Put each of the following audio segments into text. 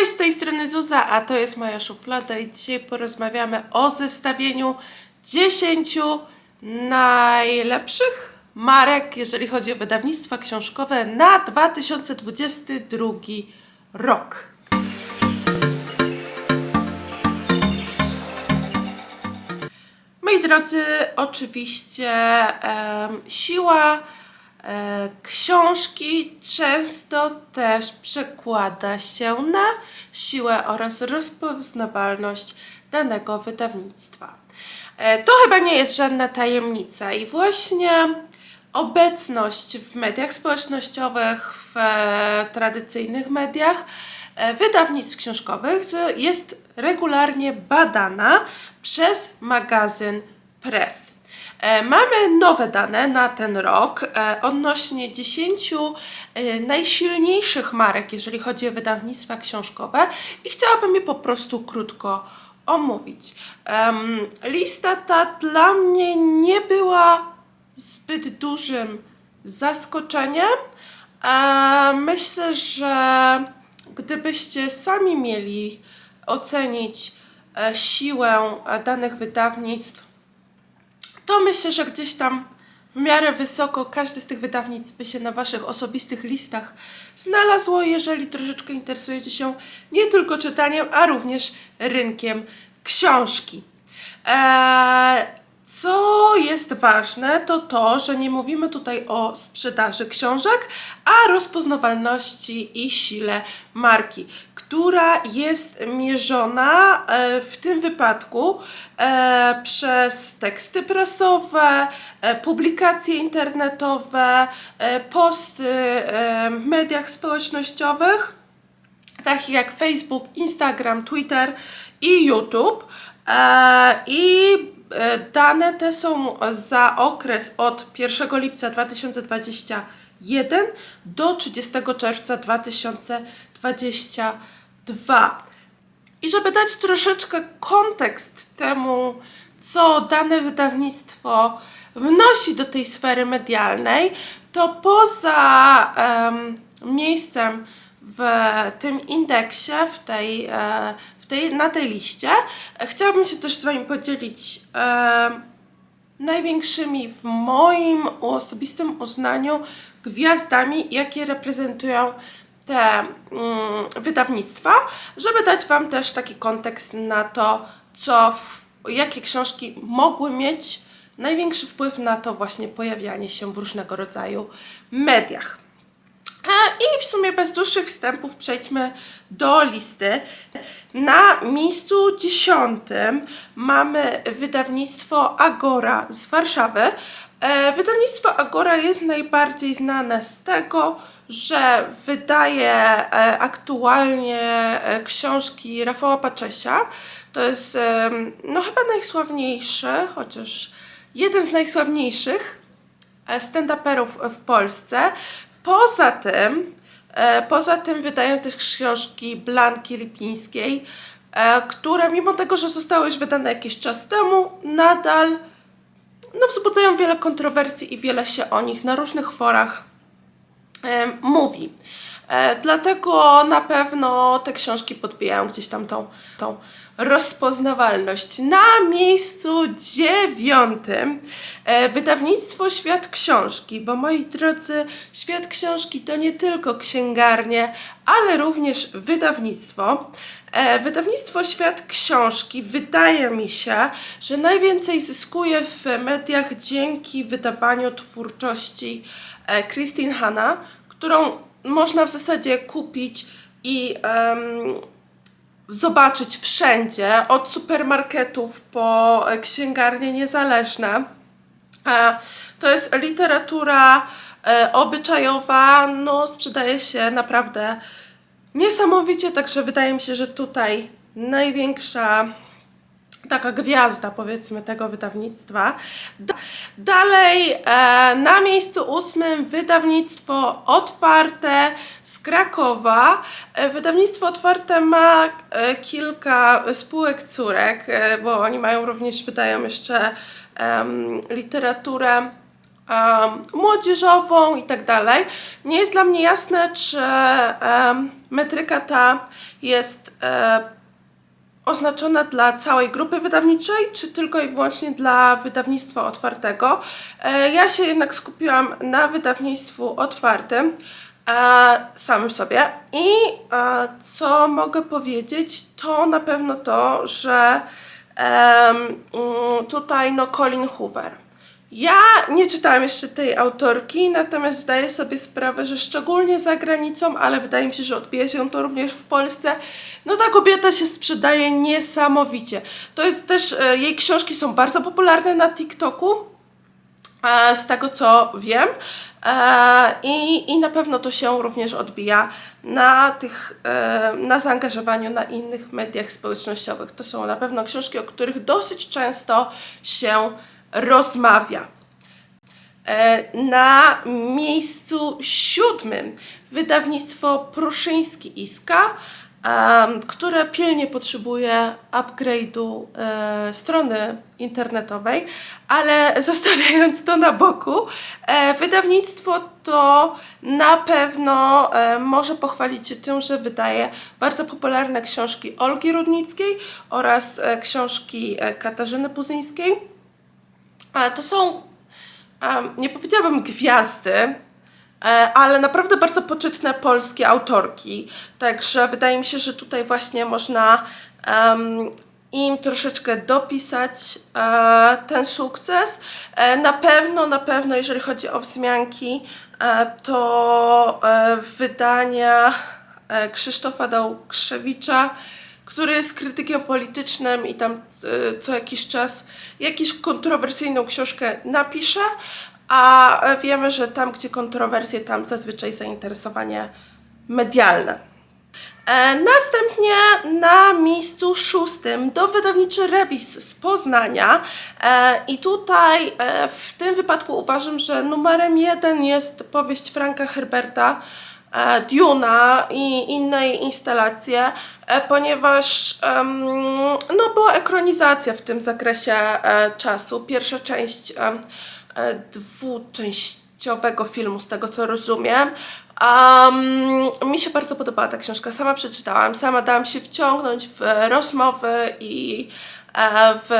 Cześć, z tej strony Zuza, a to jest moja szuflada i dzisiaj porozmawiamy o zestawieniu 10 najlepszych marek, jeżeli chodzi o wydawnictwa książkowe na 2022 rok. Moi drodzy, oczywiście siła książki często też przekłada się na siłę oraz rozpoznawalność danego wydawnictwa. E, to chyba nie jest żadna tajemnica i właśnie obecność w mediach społecznościowych, w e, tradycyjnych mediach e, wydawnictw książkowych jest regularnie badana przez magazyn Press. E, Mamy nowe dane na ten rok e, odnośnie 10 e, najsilniejszych marek, jeżeli chodzi o wydawnictwa książkowe i chciałabym je po prostu krótko omówić. Lista ta dla mnie nie była zbyt dużym zaskoczeniem. Myślę, że gdybyście sami mieli ocenić siłę danych wydawnictw, to myślę, że gdzieś tam w miarę wysoko każdy z tych wydawnictw by się na Waszych osobistych listach znalazło, jeżeli troszeczkę interesujecie się nie tylko czytaniem, a również rynkiem książki. Eee, co jest ważne, to to, że nie mówimy tutaj o sprzedaży książek, a rozpoznawalności i sile marki, która jest mierzona e, w tym wypadku e, przez teksty prasowe, e, publikacje internetowe, posty w mediach społecznościowych takich jak Facebook, Instagram, Twitter i YouTube. I dane te są za okres od 1 lipca 2021 do 30 czerwca 2022. I żeby dać troszeczkę kontekst temu, co dane wydawnictwo wnosi do tej sfery medialnej, to poza em, miejscem w tym indeksie, w tej, e, w tej, na tej liście, chciałabym się też z Wami podzielić em, największymi w moim osobistym uznaniu gwiazdami, jakie reprezentują te mm, wydawnictwa, żeby dać Wam też taki kontekst na to, co, jakie książki mogły mieć największy wpływ na to właśnie pojawianie się w różnego rodzaju mediach. A, I w sumie bez dłuższych wstępów przejdźmy do listy. Na miejscu dziesiątym mamy wydawnictwo Agora z Warszawy. E, wydawnictwo Agora jest najbardziej znane z tego, że wydaje e, aktualnie e, książki Rafała Paczesia. To jest no chyba najsławniejszy, chociaż jeden z najsławniejszych e, stand-uperów w Polsce. Poza tym, poza tym wydają też książki Blanki Lipińskiej, które mimo tego, że zostały już wydane jakiś czas temu, nadal no, wzbudzają wiele kontrowersji i wiele się o nich na różnych forach mówi. E, dlatego na pewno te książki podbijają gdzieś tam tą, tą rozpoznawalność. Na miejscu dziewiątym e, wydawnictwo Świat Książki, bo moi drodzy, Świat Książki to nie tylko księgarnie, ale również wydawnictwo. E, wydawnictwo Świat Książki wydaje mi się, że najwięcej zyskuje w mediach dzięki wydawaniu twórczości e, Christine Hanna, którą można w zasadzie kupić i em, zobaczyć wszędzie, od supermarketów po e, księgarnie niezależne. E, To jest literatura e, obyczajowa, no sprzedaje się naprawdę niesamowicie, także wydaje mi się, że tutaj największa taka gwiazda, powiedzmy, tego wydawnictwa. Da- dalej, e, na miejscu ósmym wydawnictwo Otwarte z Krakowa. E, wydawnictwo Otwarte ma e, kilka spółek córek, e, bo oni mają również, wydają jeszcze em, literaturę em, młodzieżową i tak dalej. Nie jest dla mnie jasne, czy em, metryka ta jest e, oznaczona dla całej grupy wydawniczej, czy tylko i wyłącznie dla wydawnictwa otwartego. E, Ja się jednak skupiłam na wydawnictwu otwartym e, samym sobie i e, co mogę powiedzieć, to na pewno to, że mm, tutaj no Colin Hoover. Ja nie czytałam jeszcze tej autorki, natomiast zdaję sobie sprawę, że szczególnie za granicą, ale wydaje mi się, że odbija się to również w Polsce, no ta kobieta się sprzedaje niesamowicie. To jest też, e, jej książki są bardzo popularne na TikToku, e, z tego co wiem. E, I, I na pewno to się również odbija na tych, na zaangażowaniu na innych mediach społecznościowych. To są na pewno książki, o których dosyć często się rozmawia. E, Na miejscu siódmym wydawnictwo Pruszyński Iska, em, które pilnie potrzebuje upgrade'u e, strony internetowej, ale zostawiając to na boku, e, wydawnictwo to na pewno e, może pochwalić się tym, że wydaje bardzo popularne książki Olgi Rudnickiej oraz e, książki e, Katarzyny Puzyńskiej. E, To są, em, nie powiedziałabym gwiazdy, e, ale naprawdę bardzo poczytne polskie autorki. Także wydaje mi się, że tutaj właśnie można em, im troszeczkę dopisać e, ten sukces. E, na pewno, na pewno, jeżeli chodzi o wzmianki, e, to e, wydania e, Krzysztofa Dałkrzewicza, który jest krytykiem politycznym i tam co jakiś czas jakąś kontrowersyjną książkę napisze, a wiemy, że tam, gdzie kontrowersje, tam zazwyczaj zainteresowanie medialne. E, Następnie na miejscu szóstym do wydawniczy Rebis z Poznania e, i tutaj e, w tym wypadku uważam, że numerem jeden jest powieść Franka Herberta Duna i innej instalacje, e, ponieważ no, była ekranizacja w tym zakresie e, czasu. Pierwsza część e, dwuczęściowego filmu, z tego co rozumiem. Um, mi się bardzo podobała ta książka, sama przeczytałam, sama dałam się wciągnąć w rozmowy i e, w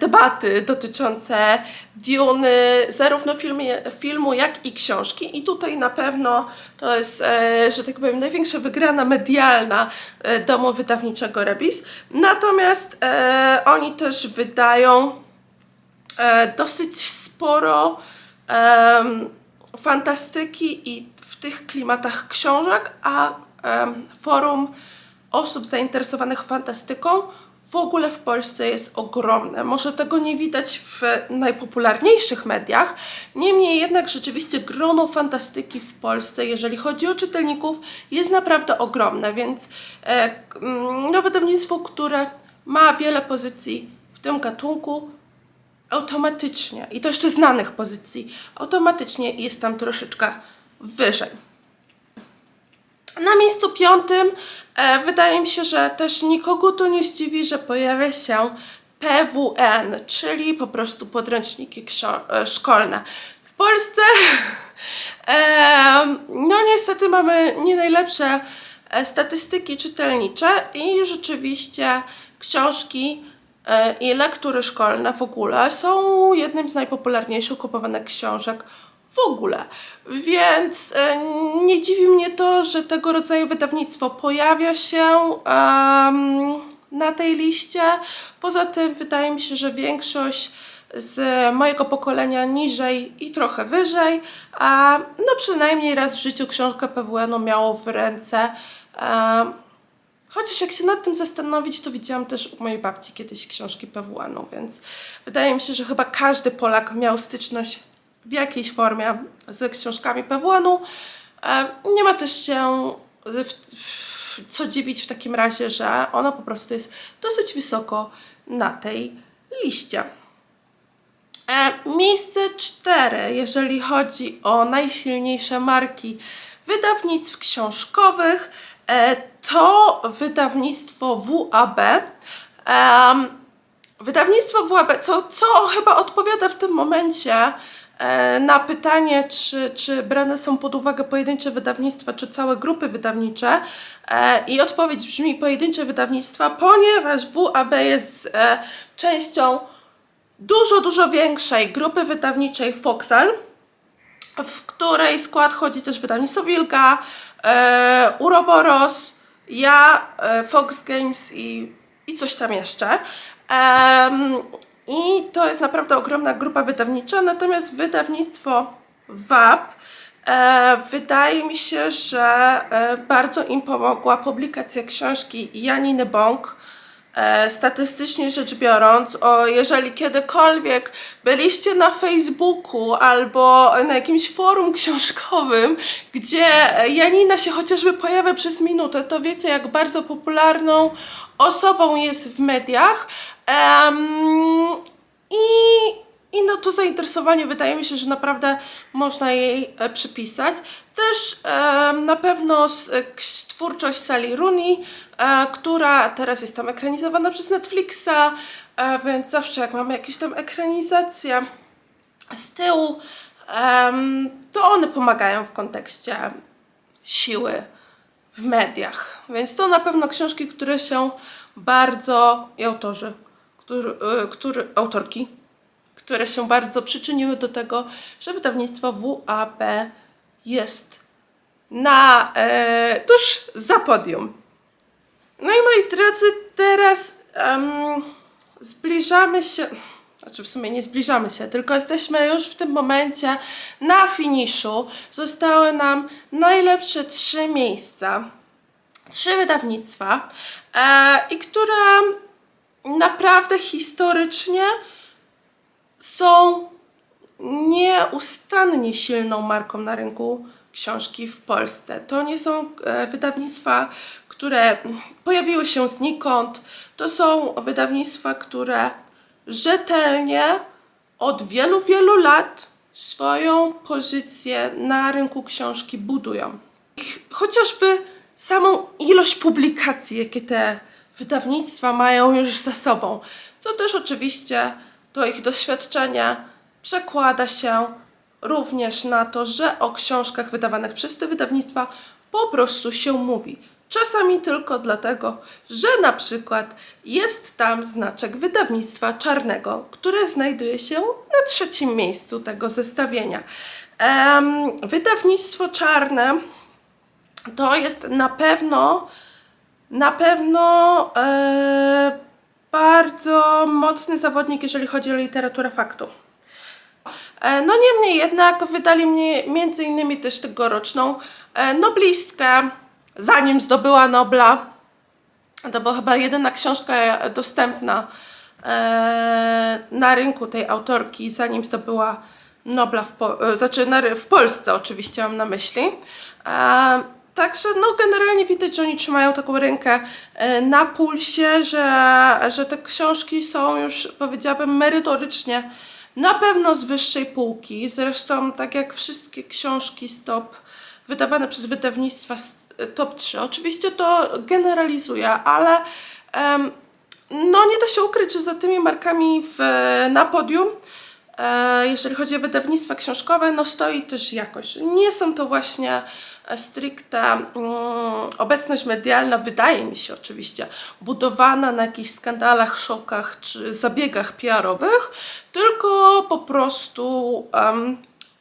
debaty dotyczące Duny, zarówno filmie, filmu, jak i książki. I tutaj na pewno to jest, e, że tak powiem, największa wygrana medialna e, domu wydawniczego Rebis. Natomiast e, oni też wydają e, dosyć sporo fantastyki i w tych klimatach książek, a forum osób zainteresowanych fantastyką w ogóle w Polsce jest ogromne. Może tego nie widać w najpopularniejszych mediach, niemniej jednak rzeczywiście grono fantastyki w Polsce, jeżeli chodzi o czytelników, jest naprawdę ogromne, więc e, no, wydawnictwo, które ma wiele pozycji w tym gatunku, automatycznie, i to jeszcze znanych pozycji, automatycznie jest tam troszeczkę wyżej. Na miejscu piątym e, wydaje mi się, że też nikogo to nie zdziwi, że pojawia się PWN, czyli po prostu podręczniki e, szkolne. W Polsce e, no niestety mamy nie najlepsze e, statystyki czytelnicze i rzeczywiście książki e, i lektury szkolne w ogóle są jednym z najpopularniejszych kupowanych książek w ogóle. Więc e, nie dziwi mnie to, że tego rodzaju wydawnictwo pojawia się em, na tej liście. Poza tym wydaje mi się, że większość z mojego pokolenia niżej i trochę wyżej, a no przynajmniej raz w życiu książkę PWN-u miało w ręce. Em, Chociaż jak się nad tym zastanowić, to widziałam też u mojej babci kiedyś książki PWN-u, więc wydaje mi się, że chyba każdy Polak miał styczność w jakiejś formie z książkami PWN-u. E, Nie ma też się co dziwić w takim razie, że ona po prostu jest dosyć wysoko na tej liście. E, Miejsce cztery, jeżeli chodzi o najsilniejsze marki wydawnictw książkowych, e, to wydawnictwo WAB. Wydawnictwo WAB, co, co chyba odpowiada w tym momencie na pytanie, czy, czy brane są pod uwagę pojedyncze wydawnictwa, czy całe grupy wydawnicze. E, I odpowiedź brzmi pojedyncze wydawnictwa, ponieważ WAB jest e, częścią dużo, dużo większej grupy wydawniczej Foxal, w której skład chodzi też wydawnictwo Wilka, e, Uroboros, ja, e, Fox Games i, i coś tam jeszcze. I to jest naprawdę ogromna grupa wydawnicza, natomiast wydawnictwo WAP e, wydaje mi się, że e, bardzo im pomogła publikacja książki Janiny Bąk, statystycznie rzecz biorąc, o, jeżeli kiedykolwiek byliście na Facebooku albo na jakimś forum książkowym, gdzie Janina się chociażby pojawia przez minutę, to wiecie, jak bardzo popularną osobą jest w mediach. Em, I i no to zainteresowanie wydaje mi się, że naprawdę można jej e, przypisać. Też e, na pewno e, twórczość Sally Rooney, e, która teraz jest tam ekranizowana przez Netflixa, e, więc zawsze jak mamy jakieś tam ekranizacje z tyłu, em, to one pomagają w kontekście siły w mediach. Więc to na pewno książki, które się bardzo i autorzy, który, y, który, autorki, które się bardzo przyczyniły do tego, że wydawnictwo WAP jest na e, tuż za podium. No i moi drodzy, teraz em, zbliżamy się, znaczy w sumie nie zbliżamy się, tylko jesteśmy już w tym momencie na finiszu. Zostały nam najlepsze trzy miejsca, trzy wydawnictwa e, i które naprawdę historycznie są nieustannie silną marką na rynku książki w Polsce. To nie są e, wydawnictwa, które pojawiły się znikąd. To są wydawnictwa, które rzetelnie od wielu, wielu lat swoją pozycję na rynku książki budują. Chociażby samą ilość publikacji, jakie te wydawnictwa mają już za sobą, co też oczywiście to ich doświadczenie przekłada się również na to, że o książkach wydawanych przez te wydawnictwa po prostu się mówi. Czasami tylko dlatego, że na przykład jest tam znaczek wydawnictwa czarnego, które znajduje się na trzecim miejscu tego zestawienia. Em, wydawnictwo czarne to jest na pewno na pewno e, bardzo mocny zawodnik, jeżeli chodzi o literaturę faktu. E, no niemniej jednak wydali mnie między innymi też tegoroczną e, noblistkę, zanim zdobyła Nobla. To była chyba jedyna książka dostępna e, na rynku tej autorki, zanim zdobyła Nobla w, po, znaczy w Polsce oczywiście mam na myśli. E, Także no generalnie widać, że oni trzymają taką rękę e, na pulsie, że, że te książki są już powiedziałabym merytorycznie na pewno z wyższej półki. Zresztą tak jak wszystkie książki z top wydawane przez wydawnictwa z top 3. Oczywiście to generalizuję, ale em, no nie da się ukryć, że za tymi markami w, na podium, e, jeżeli chodzi o wydawnictwa książkowe, no stoi też jakość. Nie są to właśnie e, stricte mm, obecność medialna, wydaje mi się oczywiście, budowana na jakichś skandalach, szokach czy zabiegach PR-owych, tylko po prostu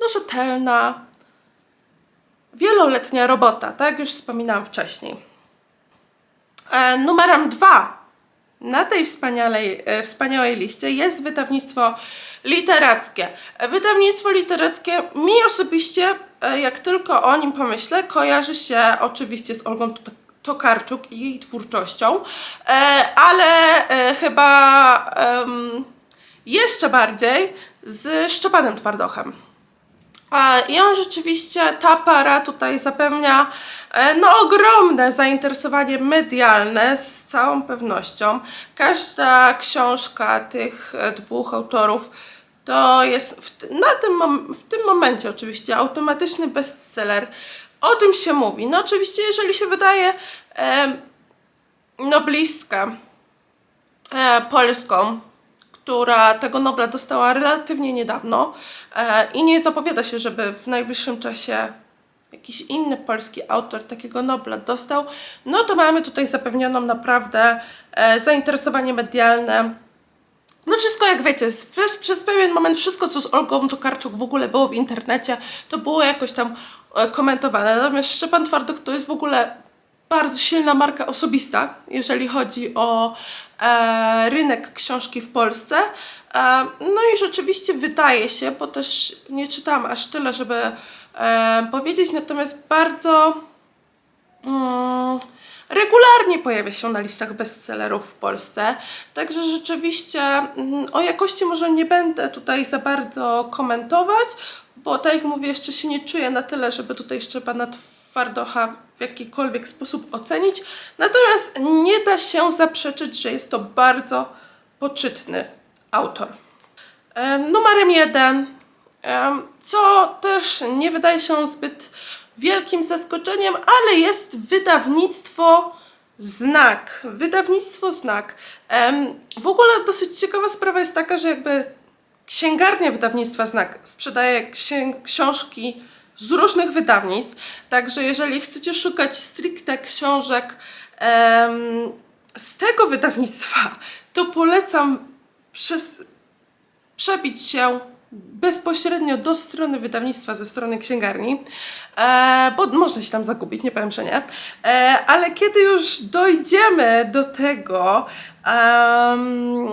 no, rzetelna, wieloletnia robota, tak jak już wspominałam wcześniej. E, numerem dwa na tej wspaniałej, e, wspaniałej liście jest wydawnictwo literackie. Wydawnictwo literackie mi osobiście, e, jak tylko o nim pomyślę, kojarzy się oczywiście z Olgą Tok- Tokarczuk i jej twórczością, e, ale chyba jeszcze bardziej z Szczepanem Twardochem. I on rzeczywiście, ta para tutaj zapewnia e, no, ogromne zainteresowanie medialne z całą pewnością. Każda książka tych e, dwóch autorów to jest w, na tym, w tym momencie oczywiście automatyczny bestseller. O tym się mówi. No oczywiście, jeżeli się wydaje e, noblistkę e, polską, która tego Nobla dostała relatywnie niedawno e, i nie zapowiada się, żeby w najbliższym czasie jakiś inny polski autor takiego Nobla dostał, no to mamy tutaj zapewnioną naprawdę e, zainteresowanie medialne. No wszystko jak wiecie, przez, przez pewien moment wszystko co z Olgą Tokarczuk w ogóle było w internecie, to było jakoś tam e, komentowane. Natomiast Szczepan Twardych to jest w ogóle bardzo silna marka osobista, jeżeli chodzi o rynek książki w Polsce. E, no i rzeczywiście wydaje się, bo też nie czytałam aż tyle, żeby e, powiedzieć, natomiast bardzo mm, regularnie pojawia się na listach bestsellerów w Polsce. Także rzeczywiście mm, o jakości może nie będę tutaj za bardzo komentować, bo tak jak mówię, jeszcze się nie czuję na tyle, żeby tutaj Szczepana Twardocha w jakikolwiek sposób ocenić. Natomiast nie da się zaprzeczyć, że jest to bardzo poczytny autor. Em, Numerem jeden, co też nie wydaje się zbyt wielkim zaskoczeniem, ale jest wydawnictwo Znak. Wydawnictwo Znak. W ogóle dosyć ciekawa sprawa jest taka, że jakby księgarnia wydawnictwa Znak sprzedaje książki z różnych wydawnictw. Także jeżeli chcecie szukać stricte książek z tego wydawnictwa, to polecam przez, przebić się bezpośrednio do strony wydawnictwa ze strony księgarni, e, bo można się tam zagubić, nie powiem, że nie. E, ale kiedy już dojdziemy do tego, em,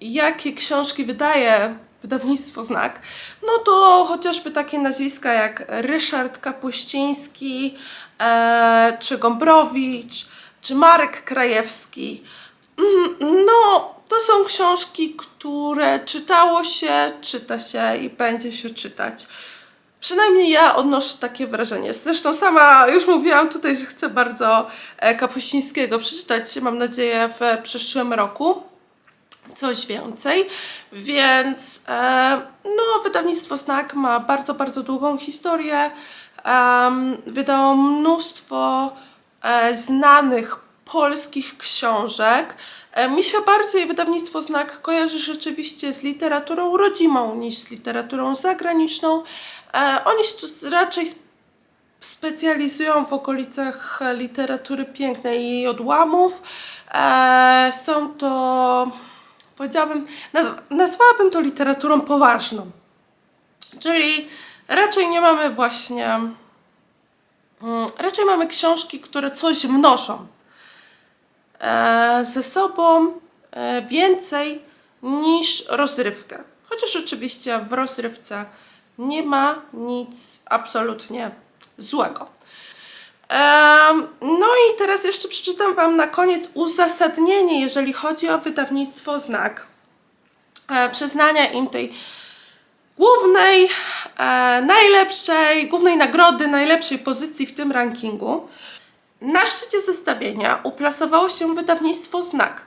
jakie książki wydaje wydawnictwo Znak, no to chociażby takie nazwiska jak Ryszard Kapuściński, e, czy Gombrowicz, czy Marek Krajewski, Mm, No, to są książki, które czytało się, czyta się i będzie się czytać. Przynajmniej ja odnoszę takie wrażenie. Zresztą sama już mówiłam tutaj, że chcę bardzo e, Kapuścińskiego przeczytać, mam nadzieję, w przyszłym roku. Coś więcej, więc e, no, wydawnictwo Znak ma bardzo, bardzo długą historię. Wydało mnóstwo e, znanych polskich książek. E, Mi się bardziej wydawnictwo Znak kojarzy rzeczywiście z literaturą rodzimą niż z literaturą zagraniczną. E, Oni się tu raczej sp- specjalizują w okolicach literatury pięknej i jej odłamów. E, Są to, powiedziałabym, nazw- nazwałabym to literaturą poważną. Czyli raczej nie mamy właśnie, mm, raczej mamy książki, które coś wnoszą e, ze sobą e, więcej niż rozrywkę. Chociaż oczywiście w rozrywce nie ma nic absolutnie złego. Teraz jeszcze przeczytam Wam na koniec uzasadnienie, jeżeli chodzi o wydawnictwo Znak. E, Przyznania im tej głównej, e, najlepszej, głównej nagrody, najlepszej pozycji w tym rankingu. Na szczycie zestawienia uplasowało się wydawnictwo Znak,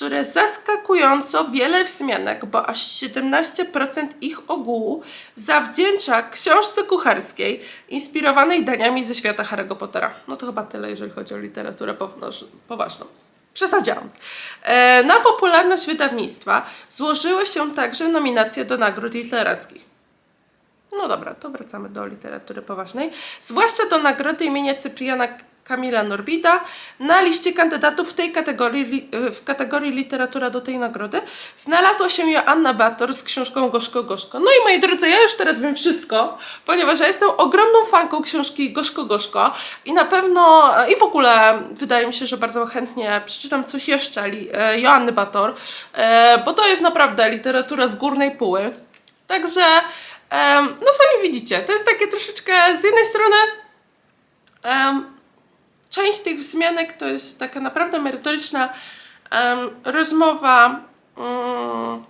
które zaskakująco wiele wzmianek, bo aż 17% ich ogółu zawdzięcza książce kucharskiej inspirowanej daniami ze świata Harry'ego Pottera. No to chyba tyle, jeżeli chodzi o literaturę poważną. Przesadziłam. E, na popularność wydawnictwa złożyły się także nominacje do nagród literackich. No dobra, to wracamy do literatury poważnej. Zwłaszcza do nagrody imienia Cypriana Kamila Norwida. Na liście kandydatów w tej kategorii, w kategorii literatura do tej nagrody znalazła się Joanna Bator z książką Gorzko Gorzko. No i moi drodzy, ja już teraz wiem wszystko, ponieważ ja jestem ogromną fanką książki Gorzko Gorzko i na pewno, i w ogóle wydaje mi się, że bardzo chętnie przeczytam coś jeszcze e, Joanny Bator, e, bo to jest naprawdę literatura z górnej póły. Także, no sami widzicie, to jest takie troszeczkę z jednej strony część tych wzmianek to jest taka naprawdę merytoryczna em, rozmowa mm,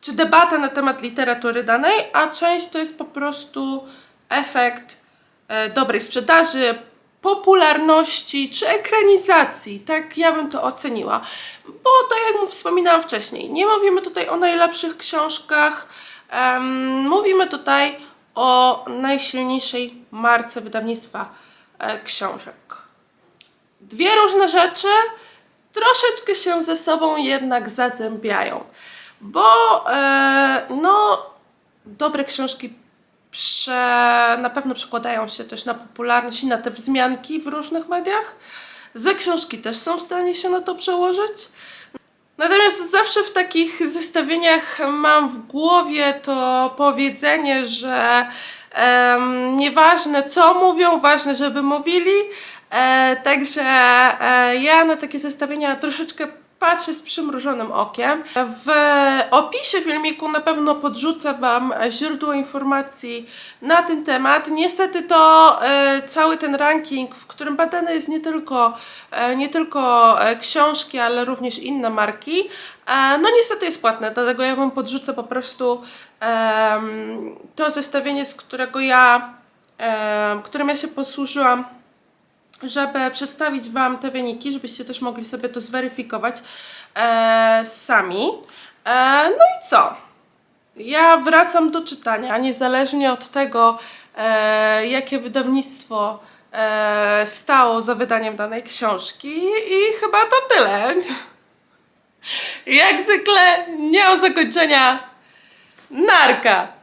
czy debata na temat literatury danej, a część to jest po prostu efekt e, dobrej sprzedaży, popularności czy ekranizacji. Tak ja bym to oceniła. Bo tak jak wspominałam wcześniej, nie mówimy tutaj o najlepszych książkach, em, mówimy tutaj o najsilniejszej marce wydawnictwa książek. Dwie różne rzeczy troszeczkę się ze sobą jednak zazębiają. bo e, no, dobre książki prze, na pewno przekładają się też na popularność i na te wzmianki w różnych mediach. Złe książki też są w stanie się na to przełożyć. Natomiast zawsze w takich zestawieniach mam w głowie to powiedzenie, że em, nieważne co mówią, ważne, żeby mówili. E, także e, ja na takie zestawienia troszeczkę patrzę z przymrużonym okiem. W opisie filmiku na pewno podrzucę Wam źródło informacji na ten temat. Niestety to e, cały ten ranking, w którym badane jest nie tylko, e, nie tylko e, książki, ale również inne marki, e, no niestety jest płatne, dlatego ja Wam podrzucę po prostu em, to zestawienie, z którego ja, em, którym ja się posłużyłam żeby przedstawić Wam te wyniki, żebyście też mogli sobie to zweryfikować e, sami. E, no i co? Ja wracam do czytania, niezależnie od tego, e, jakie wydawnictwo e, stało za wydaniem danej książki i chyba to tyle. Jak zwykle nie ma zakończenia. Narka!